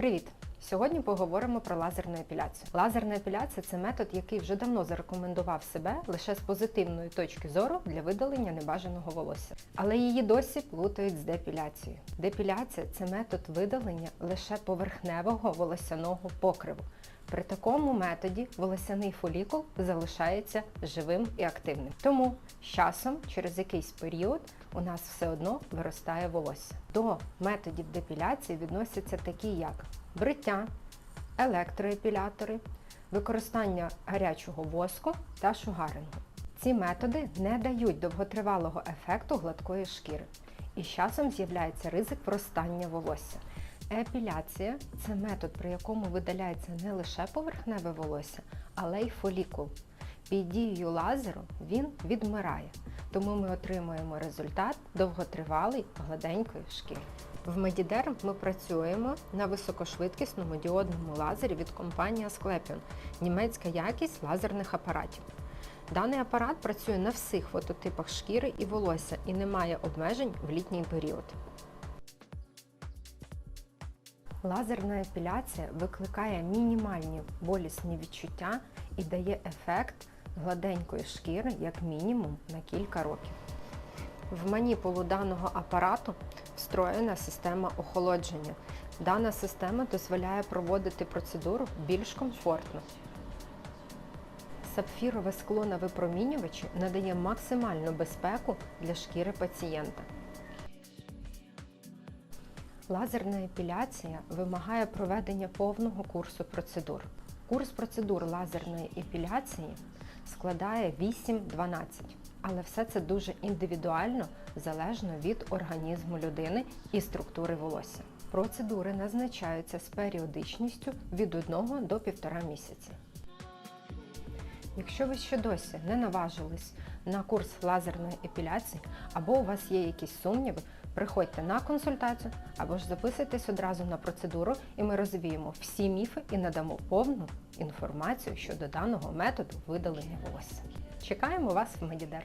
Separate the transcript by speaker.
Speaker 1: Привіт! Сьогодні поговоримо про лазерну епіляцію. Лазерна епіляція це метод, який вже давно зарекомендував себе лише з позитивної точки зору для видалення небажаного волосся. Але її досі плутають з депіляцією. Депіляція це метод видалення лише поверхневого волосяного покриву. При такому методі волосяний фолікул залишається живим і активним. Тому з часом, через якийсь період, у нас все одно виростає волосся. До методів депіляції відносяться такі, як бриття, електроепілятори, використання гарячого воску та шугарингу. Ці методи не дають довготривалого ефекту гладкої шкіри, і з часом з'являється ризик вростання волосся. Епіляція це метод, при якому видаляється не лише поверхневе волосся, але й фолікул. Під дією лазеру він відмирає, тому ми отримуємо результат довготривалий гладенької шкіри. В Медідерм ми працюємо на високошвидкісному діодному лазері від компанії Asclepion, німецька якість лазерних апаратів. Даний апарат працює на всіх фототипах шкіри і волосся і не має обмежень в літній період. Лазерна епіляція викликає мінімальні болісні відчуття і дає ефект гладенької шкіри як мінімум на кілька років. В маніпулу даного апарату встроєна система охолодження. Дана система дозволяє проводити процедуру більш комфортно. Сапфірове скло на випромінювачі надає максимальну безпеку для шкіри пацієнта. Лазерна епіляція вимагає проведення повного курсу процедур. Курс процедур лазерної епіляції складає 8-12, але все це дуже індивідуально залежно від організму людини і структури волосся. Процедури назначаються з періодичністю від 1 до 1,5 місяці. Якщо ви ще досі не наважились на курс лазерної епіляції, або у вас є якісь сумніви, приходьте на консультацію або ж записуйтесь одразу на процедуру, і ми розвіємо всі міфи і надамо повну інформацію щодо даного методу видалення волосся. Чекаємо вас в Медідер.